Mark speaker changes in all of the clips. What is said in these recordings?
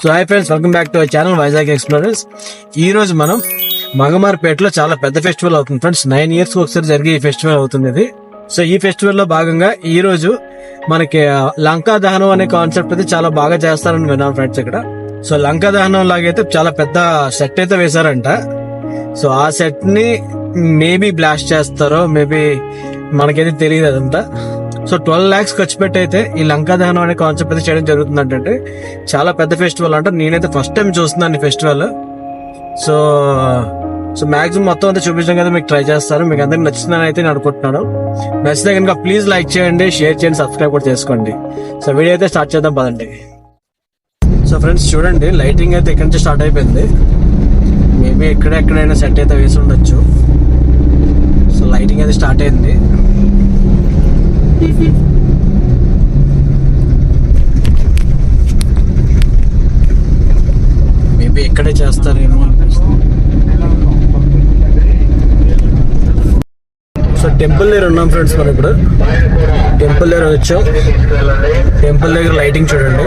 Speaker 1: So hi friends welcome back to our channel Vizag explorers ఈ రోజు మనం మగమార్పేటలో చాలా పెద్ద ఫెస్టివల్ అవుతుంది ఫ్రెండ్స్ నైన్ ఇయర్స్ ఒకసారి జరిగే ఈ ఫెస్టివల్ అవుతుంది ఇది. సో ఈ ఫెస్టివల్లో భాగంగా ఈ రోజు మనకి లంకా దహనం అనే కాన్సెప్ట్ అయితే చాలా బాగా చేస్తారని విన్నాం ఫ్రెండ్స్ ఇక్కడ. సో లంకా దహనం లాగైతే చాలా పెద్ద సెట్ అయితే వేశారంట. సో ఆ సెట్ని మేబీ బ్లాస్ట్ చేస్తారో మేబీ మనకైతే తెలియదు అదంతా. సో ట్వెల్వ్ లాక్స్ ఖర్చు పెట్టి అయితే ఈ లంకా దహనం అనే కాన్సెప్ట్ అయితే చేయడం జరుగుతుంది అంటే చాలా పెద్ద ఫెస్టివల్ అంట. నేనైతే ఫస్ట్ టైం చూస్తున్నాను ఈ ఫెస్టివల్ సో సో మాక్సిమం మొత్తం అంతా చూపించడం కదా మీకు ట్రై చేస్తాను. మీకు అందరికి నచ్చిందని అయితే నేను అనుకుంటున్నాను. నచ్చితే కనుక ప్లీజ్ లైక్ చేయండి షేర్ చేయండి సబ్స్క్రైబ్ కూడా చేసుకోండి. సో వీడియో అయితే స్టార్ట్ చేద్దాం పదండి. సో ఫ్రెండ్స్ చూడండి లైటింగ్ అయితే ఇక్కడి నుంచి స్టార్ట్ అయిపోయింది. మేబీ ఎక్కడెక్కడైనా సెట్ అయితే వేసి ఉండొచ్చు. సో లైటింగ్ అయితే స్టార్ట్ అయింది. మేబీ ఇక్కడే చేస్తారేమో సో టెంపుల్ దగ్గర ఉన్నాం ఫ్రెండ్స్ మనం ఇప్పుడు. టెంపుల్ దగ్గర వచ్చాం. టెంపుల్ దగ్గర లైటింగ్ చూడండి.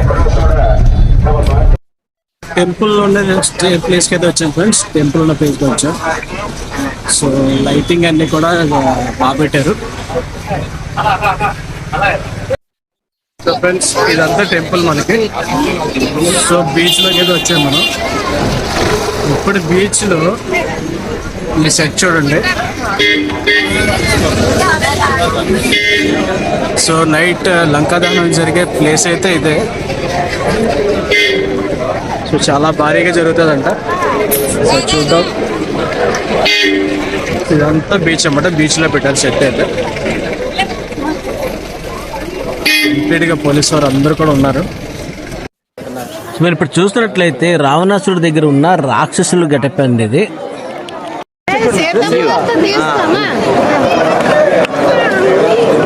Speaker 1: టెంపుల్ ఉండే ప్లేస్కి అయితే వచ్చాం ఫ్రెండ్స్ టెంపుల్ ఉన్న ప్లేస్కి వచ్చాం. సో లైటింగ్ అన్ని కూడా బాగా పెట్టారు. సో ఫ్రెండ్స్ ఇదంతా టెంపుల్ మనకి. సో బీచ్లోకి అయితే వచ్చాం మనం. ఇప్పుడు బీచ్లో ఈ సెట్ చూడండి. సో నైట్ uh, లంకాదహనం జరిగే ప్లేస్ అయితే ఇదే. సో చాలా భారీగా జరుగుతుందంట. సో చూద్దాం. ఇదంతా బీచ్ అన్నమాట. బీచ్లో పెట్టారు సెట్ అయితే. కంప్లీట్గా పోలీసు వారు అందరూ కూడా ఉన్నారు. మీరు ఇప్పుడు చూస్తున్నట్లయితే రావణాసుడి దగ్గర ఉన్న రాక్షసులు గెటప్ అండి ఇది.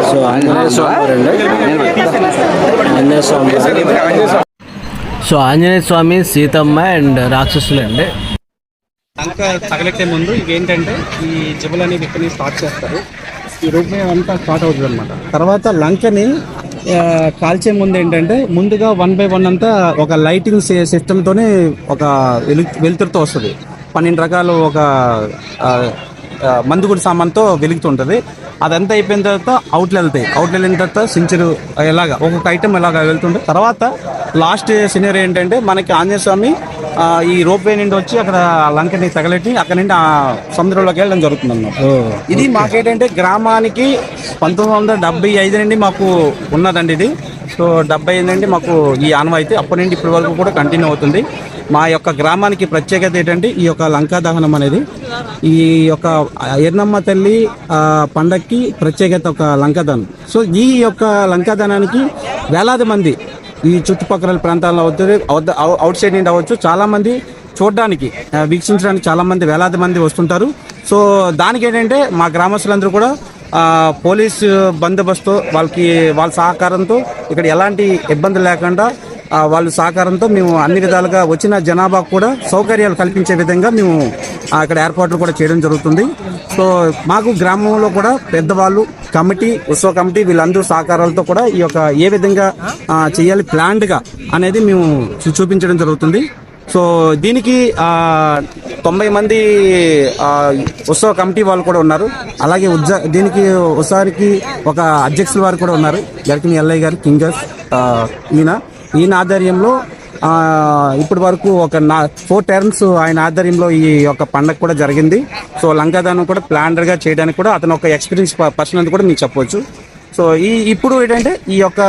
Speaker 1: సో ఆంజనేయ స్వామి వారండి ఆంజనేయ స్వామి సో ఆంజనేయ స్వామి సీతమ్మ అండ్ రాక్షసులు అండి.
Speaker 2: లంక తగలెట్టే ముందు ఏంటంటే ఈ జబులు అనేది ఇక్కడ స్టార్ట్ చేస్తారు. ఈ రూపే అంతా స్టార్ట్ అవుతుంది అనమాట తర్వాత లంకని కాల్చే ముందు ఏంటంటే ముందుగా వన్ బై వన్ అంతా ఒక లైటింగ్ సిస్టమ్తోనే ఒక వెలు వెలుతురుతో వస్తుంది. పన్నెండు రకాలు ఒక మందుగుడి సామాన్తో వెలుగుతుంటుంది. అదంతా అయిపోయిన తర్వాత అవుట్లు వెళ్తాయి. అవుట్లు వెళ్ళిన తర్వాత సించరు ఎలాగా ఒక్కొక్క ఐటెం ఎలాగా వెళ్తుంటే తర్వాత లాస్ట్ సినియర్ ఏంటంటే మనకి ఆంజనేయ స్వామి ఈ రోప్ వే నుండి వచ్చి అక్కడ లంకని తగలెట్టి అక్కడ నుండి ఆ సముద్రంలోకి వెళ్ళడం జరుగుతుంది అన్నమాట ఇది మాకేంటంటే గ్రామానికి పంతొమ్మిది వందల డెబ్బై ఐదు నుండి మాకు ఉన్నదండి ఇది. సో డెబ్బై ఐదు నుండి మాకు ఈ ఆనవాయితీ అప్పటి నుండి ఇప్పటి వరకు కూడా కంటిన్యూ అవుతుంది. మా యొక్క గ్రామానికి ప్రత్యేకత ఏంటంటే ఈ యొక్క లంకా దహనం అనేది. ఈ యొక్క ఎర్నమ్మ తల్లి పండక్కి ప్రత్యేకత ఒక లంకాదహనం సో ఈ యొక్క లంకాదహనానికి వేలాది మంది ఈ చుట్టుపక్కల ప్రాంతాల్లో అవుతుంది. అవుట్ సైడ్ నుండి అవ్వచ్చు. చాలామంది చూడడానికి వీక్షించడానికి చాలామంది వేలాది మంది వస్తుంటారు. సో దానికి ఏంటంటే మా గ్రామస్తులందరూ కూడా పోలీస్ బందోబస్తు వాళ్ళకి వాళ్ళ సహకారంతో ఇక్కడ ఎలాంటి ఇబ్బంది లేకుండా వాళ్ళ సహకారంతో మేము అన్ని విధాలుగా వచ్చిన జనాభాకు కూడా సౌకర్యాలు కల్పించే విధంగా మేము అక్కడ ఇక్కడ ఏర్పాట్లు కూడా చేయడం జరుగుతుంది. సో మాకు గ్రామంలో కూడా పెద్దవాళ్ళు కమిటీ ఉత్సవ కమిటీ వీళ్ళందరూ సహకారాలతో కూడా ఈ యొక్క ఏ విధంగా చేయాలి ప్లాన్డ్గా అనేది మేము చూ- చూపించడం జరుగుతుంది. సో దీనికి తొంభై మంది ఉత్సవ కమిటీ వాళ్ళు కూడా ఉన్నారు. అలాగే ఉజ్జ దీనికి ఉత్సవానికి ఒక అధ్యక్షుల వారు కూడా ఉన్నారు. గరికిని ఎల్ఐ గారు కింగర్స్ ఈయన ఈయన ఆధ్వర్యంలో ఇప్పటి వరకు ఒక నా ఫోర్ టర్మ్స్ ఆయన ఆధ్వర్యంలో ఈ యొక్క పండగ కూడా జరిగింది. సో లంకాదానం కూడా ప్లాండర్గా చేయడానికి కూడా అతను ఒక ఎక్స్పీరియన్స్ పర్సన్ అని కూడా మీకు చెప్పవచ్చు. సో ఈ ఇప్పుడు ఏంటంటే ఈ యొక్క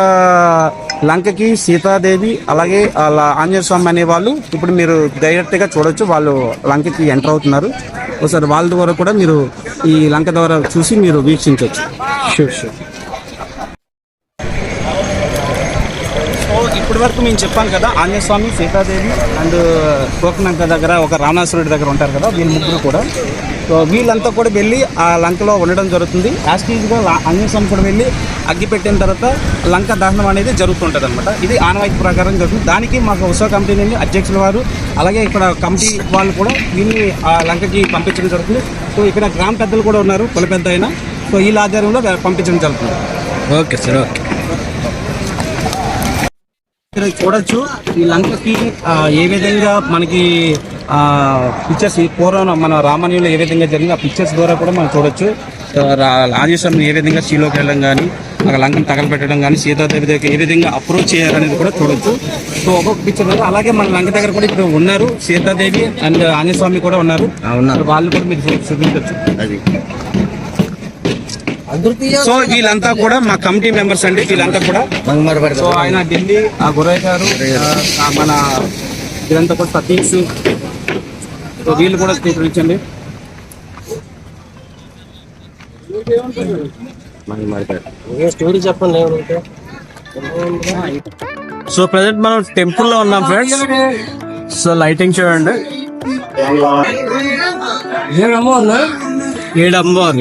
Speaker 2: లంకకి సీతాదేవి అలాగే అలా ఆంజనేయ స్వామి అనే వాళ్ళు ఇప్పుడు మీరు డైరెక్ట్గా చూడొచ్చు వాళ్ళు లంకకి ఎంటర్ అవుతున్నారు. ఒకసారి వాళ్ళ ద్వారా కూడా మీరు ఈ లంక ద్వారా చూసి మీరు వీక్షించవచ్చు
Speaker 1: షూర్ షూర్
Speaker 2: ఇప్పటి వరకు మేము చెప్పాం కదా ఆంజనేయస్వామి సీతాదేవి అండ్ కోకనంక దగ్గర ఒక రావణాసురుడి దగ్గర ఉంటారు కదా వీళ్ళు ముగ్గురు కూడా. సో వీళ్ళంతా కూడా వెళ్ళి ఆ లంకలో ఉండడం జరుగుతుంది. యాస్టీజ్గా ఆంజనేయ స్వామి కూడా వెళ్ళి అగ్గి పెట్టిన తర్వాత లంక దహనం అనేది జరుగుతుంటుంది అనమాట ఇది ఆనవాయితీ ప్రకారం జరుగుతుంది. దానికి మాకు ఉత్సవ కమిటీ నుండి అధ్యక్షుల వారు అలాగే ఇక్కడ కమిటీ వాళ్ళు కూడా వీళ్ళని ఆ లంకకి పంపించడం జరుగుతుంది. సో ఇక్కడ గ్రామ పెద్దలు కూడా ఉన్నారు కుల పెద్ద అయినా. సో వీళ్ళ ఆధ్వర్యంలో పంపించడం జరుగుతుంది.
Speaker 1: Okay sir okay.
Speaker 2: ఇక్కడ చూడొచ్చు. ఈ లంకకి ఏ విధంగా మనకి ఆ పిక్చర్స్ పూర్వం మన రామాయణంలో ఏ విధంగా జరిగింది ఆ పిక్చర్స్ ద్వారా కూడా మనం చూడొచ్చు. ఆ, రా- ఆంజనేయస్వామి ఏ విధంగా శ్రీలోకి వెళ్ళడం కానీ అక్కడ లంకను తగలబెట్టడం కానీ సీతాదేవి దగ్గర ఏ విధంగా అప్రోచ్ చేయాలనేది కూడా చూడొచ్చు. సో ఒక్కొక్క పిక్చర్ ద్వారా అలాగే మన లంక దగ్గర కూడా ఇప్పుడు ఉన్నారు. సీతాదేవి అండ్ ఆంజనేయ స్వామి కూడా ఉన్నారు.
Speaker 3: ఉన్నారు.
Speaker 2: వాళ్ళు కూడా మీరు చూపించవచ్చు
Speaker 3: అది.
Speaker 2: సో వీళ్ళంతా కూడా మా కమిటీ మెంబర్స్ అండి వీళ్ళంతా కూడా. సో ఆయన ఢిల్లీ ఆ గురయ్య గారు మన ఇదంతా కూడా సతీష్. సో వీళ్ళు కూడా స్వీకరించండి.
Speaker 1: స్టోరీ చెప్పండి సో ప్రజెంట్ మనం టెంపుల్లో ఉన్నాం ఫ్రెండ్స్. సో లైటింగ్ చూడండి. ఏడు అమ్మవారు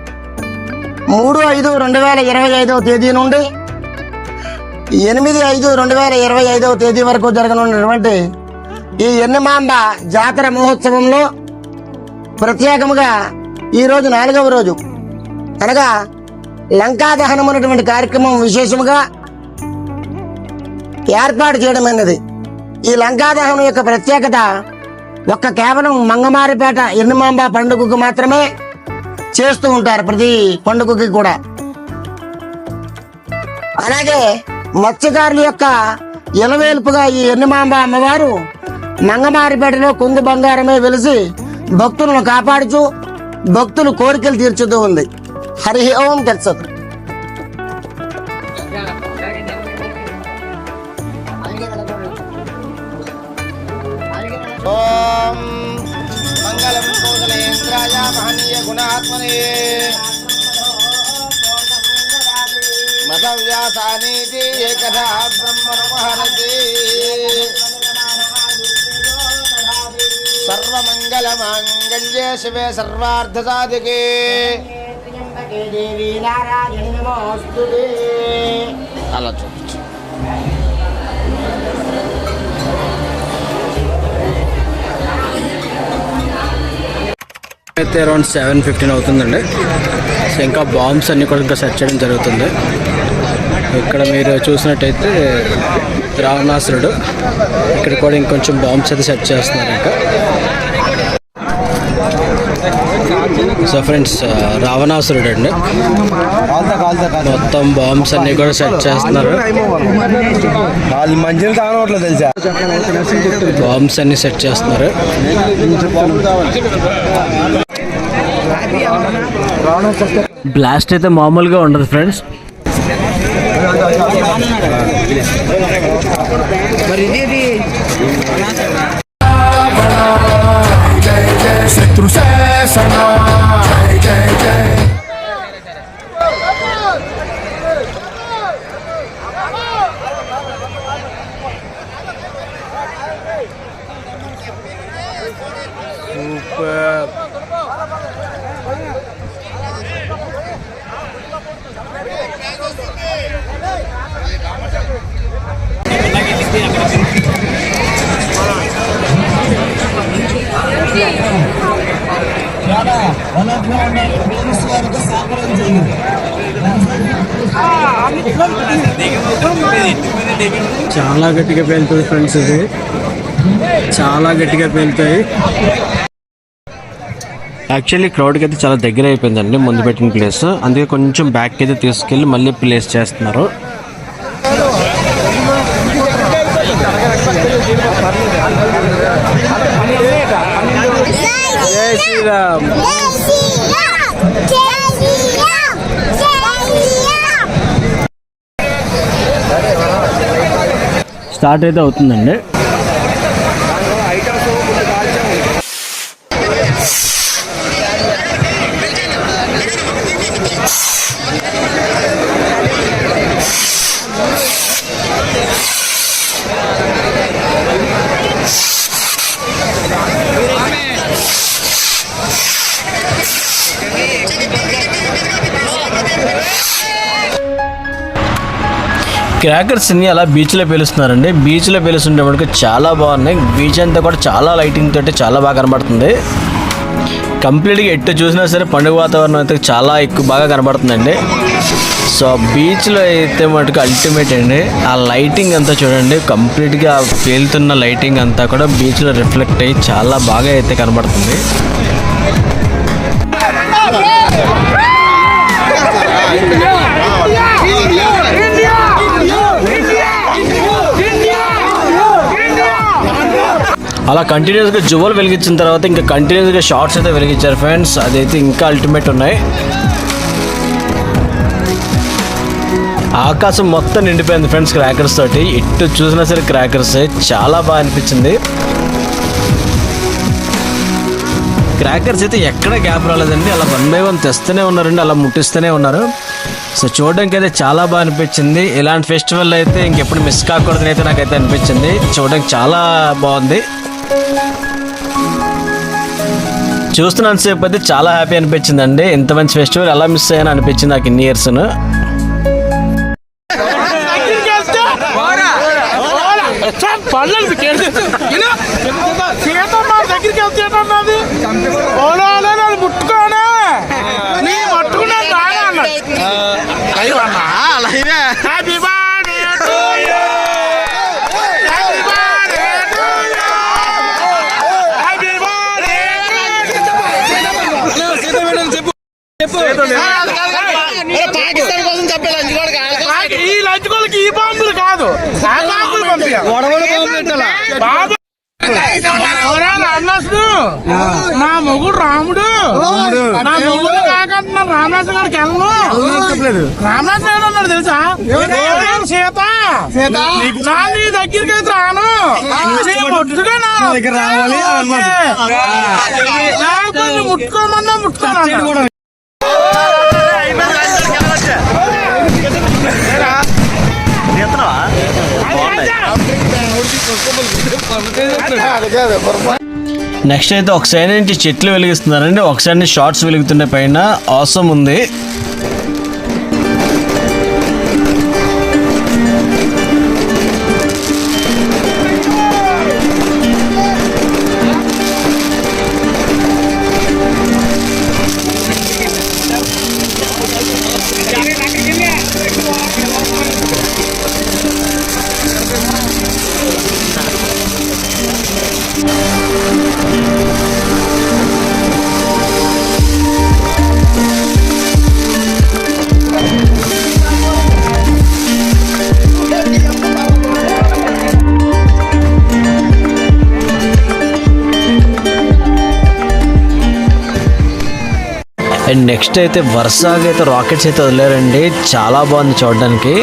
Speaker 3: మూడు ఐదు రెండు వేల ఇరవై ఐదవ తేదీ నుండి ఎనిమిది ఐదు రెండు వేల ఇరవై ఐదవ తేదీ వరకు జరగనున్నటువంటి ఈ ఎన్నమాంబ జాతర మహోత్సవంలో ప్రత్యేకముగా ఈ రోజు నాలుగవ రోజు. అనగా లంకా దహనం అనేటువంటి కార్యక్రమం విశేషముగా ఏర్పాటు చేయడం ఈ లంకా దహనం యొక్క ప్రత్యేకత ఒక్క కేవలం మంగమారిపేట ఎన్నమాంబ పండుగకు మాత్రమే చేస్తూ ఉంటారు ప్రతి పండుగకి కూడా. అలాగే మత్స్యకారుల యొక్క ఇలవేల్పుగా ఈ ఎన్నమాంబ అమ్మవారు మంగమారిపేటలో కుంగు బంగారమే వెలిసి భక్తులను కాపాడుచు భక్తులు కోరికలు తీర్చుతూ ఉంది. హరి ఓం తెచ్చదు కోదలేంద్రాయ మహనీయ గుణాత్మనే. మత వ్యాసానీతి ఏకథా బ్రహ్మణమహరతి సర్వమంగళమాంగళ్యే శివే సర్వార్థసాధికే అలా చూడచ్చు
Speaker 1: అయితే అరౌండ్ సెవెన్ ఫిఫ్టీన్ అవుతుందండి. సో ఇంకా బాంబ్స్ అన్ని కూడా ఇంకా సెట్ చేయడం జరుగుతుంది. ఇక్కడ మీరు చూసినట్టయితే రావణాసురుడు. ఇక్కడ కూడా ఇంకొంచెం బాంబ్స్ అయితే సెట్ చేస్తున్నారు ఇంకా. సో ఫ్రెండ్స్ రావణాసురుడు అండి మొత్తం బాంబ్స్ అన్ని కూడా సెట్ చేస్తున్నారు.
Speaker 3: వాళ్ళు మంచిగా కానవట్లేదు తెలుసా?
Speaker 1: బాంబ్స్ అన్ని సెట్ చేస్తున్నారు. బ్లాస్ట్ అయితే మామూలుగా ఉండదు ఫ్రెండ్స్ Uh, చాలా గట్టిగా పేలుతుంది ఫ్రెండ్స్ ఇది. చాలా గట్టిగా పేలుతాయి. యాక్చువల్లీ క్రౌడ్కి అయితే చాలా దగ్గర అయిపోయిందండి ముందు పెట్టిన ప్లేస్ అందుకే కొంచెం బ్యాక్ అయితే తీసుకెళ్ళి మళ్ళీ ప్లేస్ చేస్తున్నారు. జై శ్రీరామ్ స్టార్ట్ అయితే అవుతుందండి. క్రాకర్స్ని అలా బీచ్లో పేలుస్తున్నారండి. బీచ్లో పేలుస్తుంటే మనకు చాలా బాగున్నాయి. బీచ్ అంతా కూడా చాలా లైటింగ్ తోటి చాలా బాగా కనబడుతుంది. కంప్లీట్గా ఎట్టు చూసినా సరే పండుగ వాతావరణం అయితే చాలా ఎక్కువ బాగా కనబడుతుందండి. సో బీచ్లో అయితే మటుకు అల్టిమేట్ అండి. ఆ లైటింగ్ అంతా చూడండి. కంప్లీట్గా పేలుతున్న లైటింగ్ అంతా కూడా బీచ్లో రిఫ్లెక్ట్ అయ్యి చాలా బాగా అయితే కనబడుతుంది. అలా కంటిన్యూస్గా జువల్ వెలిగించిన తర్వాత ఇంకా కంటిన్యూస్గా షార్ట్స్ అయితే వెలిగించారు ఫ్రెండ్స్ అదైతే ఇంకా అల్టిమేట్ ఉన్నాయి. ఆకాశం మొత్తం నిండిపోయింది ఫ్రెండ్స్ క్రాకర్స్ తోటి. ఎటు చూసినా సరే క్రాకర్స్ చాలా బాగా అనిపించింది. క్రాకర్స్ అయితే ఎక్కడ గ్యాప్ రాలేదండి. అలా వన్ బై వన్ తెస్తూనే ఉన్నారండి. అలా ముట్టిస్తూనే ఉన్నారు. సో చూడడానికి అయితే చాలా బాగా అనిపించింది. ఇలాంటి ఫెస్టివల్ అయితే ఇంకెప్పుడు మిస్ కాకూడదని అయితే నాకైతే అనిపించింది. చూడడానికి చాలా బాగుంది. చూస్తున్నంతసేపు అయితే చాలా హ్యాపీ అనిపించింది అండి ఇంత మంచి ఫెస్టివల్ ఎలా మిస్ అయ్యాను అనిపించింది నాకు ఇన్ని ఇయర్స్
Speaker 4: సీతమ్మ దగ్గరికి వెళ్తేటన్నది ఓలాలే నన్ను ముట్టుకోనే నీ పట్టుకున్నాను రానా అన్నాడు happy birthday to you happy birthday to you happy birthday
Speaker 3: Pakistan కోసం చెప్పే లంచ్ కూడా కాదు
Speaker 4: ఈ లంచుకోలకి ఈ బాంబులు కాదు ఆ బాంబులు పంపించాలి బాబు ఎవరా రామదాసుడు నా మొగుడు రాముడు నా మొగుడు కాకంటున్నా రామదాసు గారికి తెలుసా? ఎవరు? సీత? నా నీ దగ్గరికి అయితే రాను. ముట్టుగా నా. దగ్గర రావాలి ముట్టుకోమన్నా ముట్టుకోను
Speaker 1: నెక్స్ట్ అయితే ఒక సైడ్ నుంచి చెట్లు వెలిగిస్తున్నారండి. ఒక సైడ్ నుంచి షార్ట్స్ వెలుగుతున్న పైన అవసరం ఉంది. నెక్స్ట్ అయితే వరుసగా అయితే రాకెట్స్ అయితే వదిలేరండి. చాలా బాగుంది చూడడానికి.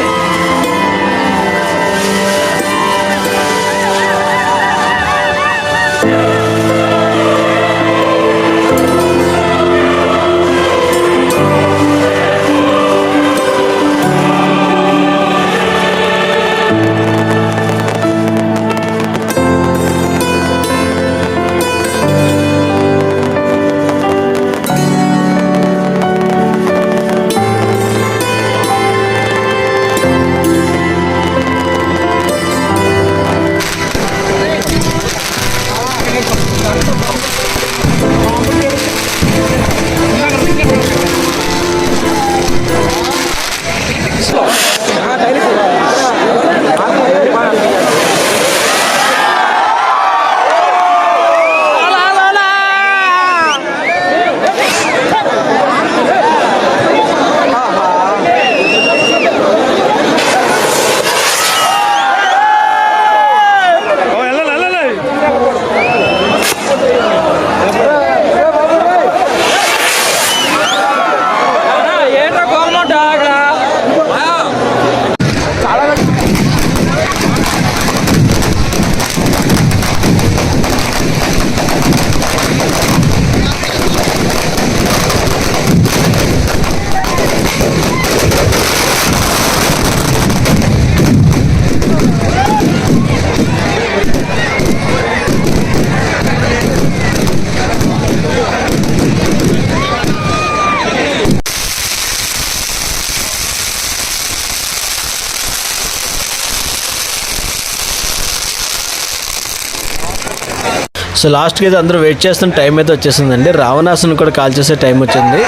Speaker 1: సో లాస్ట్కి అయితే అందరూ వెయిట్ చేస్తున్న టైం అయితే వచ్చేసిందండి. రావణాసుని కూడా కాల్ చేసే టైం వచ్చింది.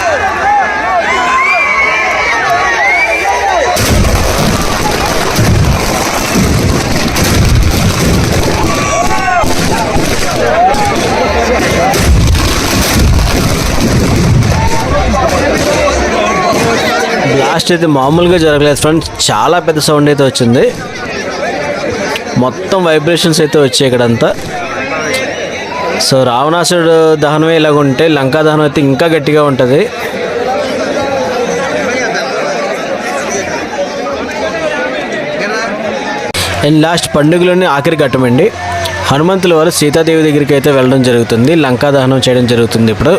Speaker 1: బ్లాస్ట్ అయితే మామూలుగా జరగలేదు ఫ్రెండ్స్. చాలా పెద్ద సౌండ్ అయితే వచ్చింది. మొత్తం వైబ్రేషన్స్ అయితే వచ్చాయి ఇక్కడంతా. సో రావణాసుడు దహనమే ఇలాగ ఉంటే లంకా దహనం అయితే ఇంకా గట్టిగా ఉంటుంది. అండ్ లాస్ట్ పండుగలోని ఆఖరి ఘట్టమండి హనుమంతుల వారు సీతాదేవి దగ్గరికి అయితే వెళ్ళడం జరుగుతుంది. లంకా దహనం చేయడం జరుగుతుంది ఇప్పుడు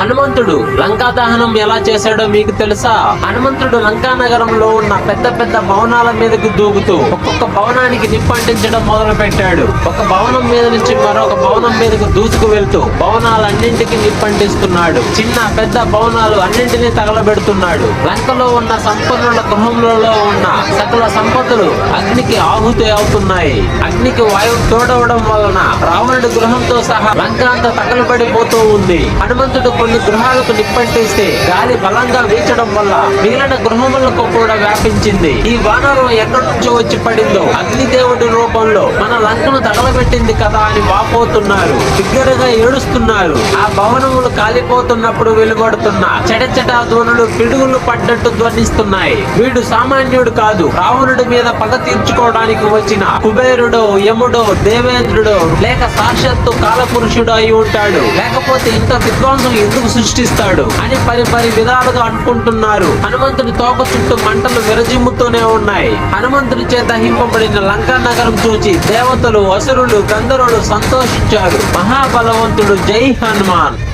Speaker 5: హనుమంతుడు లంకా దహనం ఎలా చేశాడో మీకు తెలుసా? హనుమంతుడు లంకా నగరంలో ఉన్న పెద్ద పెద్ద భవనాల మీదకు దూకుతూ ఒక్కొక్క భవనానికి నిప్పంటించడం మొదలు పెట్టాడు ఒక భవనం మీద నుంచి మరొక భవనం మీదకు దూసుకు వెళ్తూ భవనాలన్నింటికి నిప్పంటిస్తున్నాడు. చిన్న పెద్ద భవనాలు అన్నింటినీ తగలబెడుతున్నాడు. లంకలో ఉన్న సంపన్నుల గృహములలో ఉన్న సకల సంపదలు అగ్నికి ఆహుతి అవుతున్నాయి. అగ్నికి వాయువు తోడవడం వలన రావణుడి గృహంతో సహా లంక అంతా తగలబడిపోతూ ఉంది. హనుమంతుడు కొన్ని గృహాలకు నిప్పంటిస్తే గాలి బలంగా వీచడం వల్ల మిగిలిన గృహములకు కూడా వ్యాపించింది. ఈ వానరం ఎక్కడి నుంచో వచ్చి పడిందో అగ్నిదేవుడి రూపంలో మన లంకను తగలబెట్టింది కదా అని వాపోతున్నారు. బిగ్గరగా ఏడుస్తున్నారు. ఆ భవనములు కాలిపోతున్నప్పుడు వెలువడుతున్న చెడచెట ధ్వనులు పిడుగులు పడ్డట్టు ధ్వనిస్తున్నాయి. వీడు సామాన్యుడు కాదు రావణుడి మీద పగ తీర్చుకోవడానికి వచ్చిన కుబేరుడో యముడో దేవేంద్రుడో లేక సాక్షాత్తు కాలపురుషుడు అయి ఉంటాడు. లేకపోతే ఇంత విధ్వంసం ఎందుకు సృష్టిస్తాడు? అని పరి పరి విధాలుగా అనుకుంటున్నారు హనుమంతుడి తోక చుట్టూ మంటలు విరజిమ్ముతూనే ఉన్నాయి. హనుమంతుడి చేత హింపబడిన లంకా నగరం చూచి దేవతలు అసురులు గంధర్వులు సంతోషించారు. మహాబలవంతుడు జై హనుమాన్.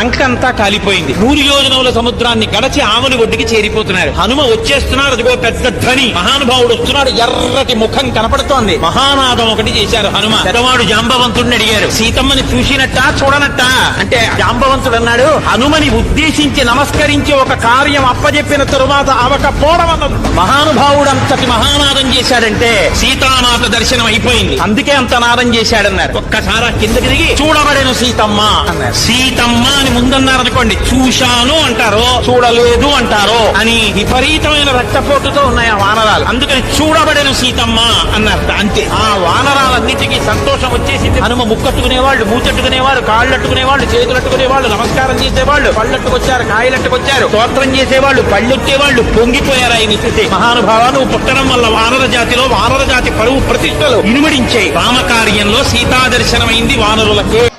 Speaker 6: లంక అంతా కాలిపోయింది. నూరు యోజనముల సముద్రాన్ని గడచి ఆమెను ఒడ్డుకి చేరిపోతున్నారు. హనుమ వచ్చేస్తున్నాడు అదిగో పెద్ద ధ్వని. మహానుభావుడు వస్తున్నాడు ఎర్రటి ముఖం కనపడుతోంది. మహానాదం ఒకటి చేశారు హనుమ. పెద్దవాడు జాంబవంతుడిని అడిగారు. సీతమ్మని చూసినట్ట చూడనట్ట? అంటే జాంబవంతుడు అన్నాడు హనుమని ఉద్దేశించి నమస్కరించి ఒక కార్యం అప్పజెప్పిన తరువాత అవకపోవడం అన్నది మహానుభావుడు అంతటి మహానాదం చేశాడంటే సీతామాత దర్శనం అయిపోయింది. అందుకే అంత నాదం చేశాడన్నారు. ఒక్కసారి కిందకి దిగి చూడబడెను సీతమ్మ అన్నారు. సీతమ్మ అని ముందన్నారు అనుకోండి చూశాను అంటారో చూడలేదు అంటారో అని విపరీతమైన రక్తపోటుతో ఉన్నాయి ఆ వానరాలు. అందుకని చూడబడెను సీతమ్మ అన్నారు. అంతే. ఆ వానరాలన్నిటికీ సంతోషం వచ్చేసింది. హనుమ ముక్కట్టుకునేవాళ్ళు మూచెట్టుకునేవాళ్ళు కాళ్ళట్టుకునేవాళ్ళు చేతులట్టుకునేవాళ్ళు నమస్కారం చేసేవాళ్ళు పళ్ళట్టుకొచ్చారు కాయలట్టుకొచ్చారు స్తోత్రం చేసేవాళ్ళు పళ్ళొచ్చేవాళ్ళు పొంగిపోయారు ఆయన చూసి. మహానుభావ నువ్వు పుట్టడం వల్ల వానర జాతిలో వానర జాతి పరువు ప్రతిష్టలు ఇనుమడించాయి. రామకార్యంలో సీతా దర్శనమైంది వానరులకే.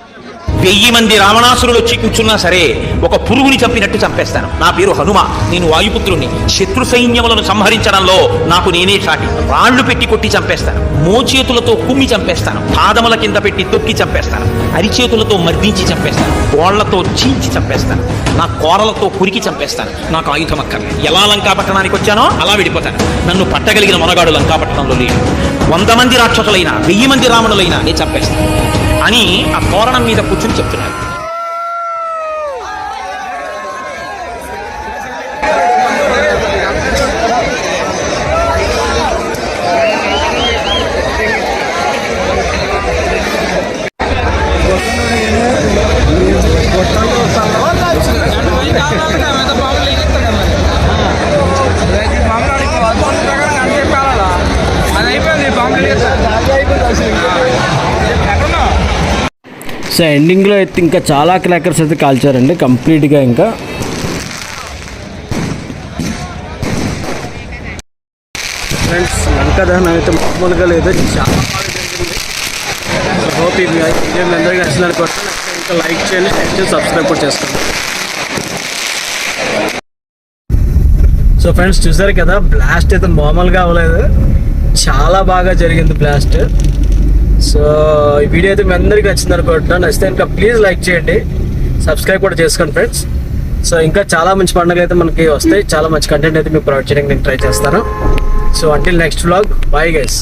Speaker 6: వెయ్యి మంది రావణాసురులు వచ్చి కూర్చున్నా సరే ఒక పురుగుని చంపినట్టు చంపేస్తాను. నా పేరు హనుమ. నేను వాయుపుత్రుణ్ణి. శత్రు సైన్యములను సంహరించడంలో నాకు నేనే సాటి రాళ్ళు పెట్టి కొట్టి చంపేస్తాను. మోచేతులతో కుమ్మి చంపేస్తాను. పాదముల కింద పెట్టి తొక్కి చంపేస్తాను. అరిచేతులతో మర్దించి చంపేస్తాను. కోళ్ళతో చీల్చి చంపేస్తాను. నా కోరలతో కురికి చంపేస్తాను. నాకు ఆయుధం అక్కర్లేదు ఎలా లంకాపట్టణానికి వచ్చానో అలా విడిపోతాను. నన్ను పట్టగలిగిన మొనగాడు లంకాపట్టణంలో లేడు. వంద మంది రాక్షసులైనా వెయ్యి మంది రావణులైనా నేను చంపేస్తాను. అని ఆ తోరణం మీద కూర్చుని చెప్తున్నారు.
Speaker 1: సో ఎండింగ్లో అయితే ఇంకా చాలా క్రాకర్స్ అయితే కాల్చారండి కంప్లీట్గా ఇంకా. ఫ్రెండ్స్ లంకా దహనం అయితే మామూలుగా లేదు చాలా హోప్ ఈ వీడియో మీ అందరికీ నచ్చింది అనుకుంటున్నాను ఇంకా లైక్ చేయండి షేర్ చేసి సబ్స్క్రైబ్ కూడా చేసుకోండి. సో ఫ్రెండ్స్ చూసారు కదా బ్లాస్ట్ అయితే మామూలుగా అవ్వలేదు. చాలా బాగా జరిగింది బ్లాస్ట్ సో ఈ వీడియో అయితే మీ అందరికీ నచ్చింది అనుకుంటున్నాను నచ్చితే ఇంకా ప్లీజ్ లైక్ చేయండి. సబ్స్క్రైబ్ కూడా చేసుకోండి ఫ్రెండ్స్ సో ఇంకా చాలా మంచి పండుగలు అయితే మనకి వస్తాయి. చాలా మంచి కంటెంట్ అయితే మీకు ప్రొవైడ్ చేయడానికి నేను ట్రై చేస్తాను. So until next vlog bye guys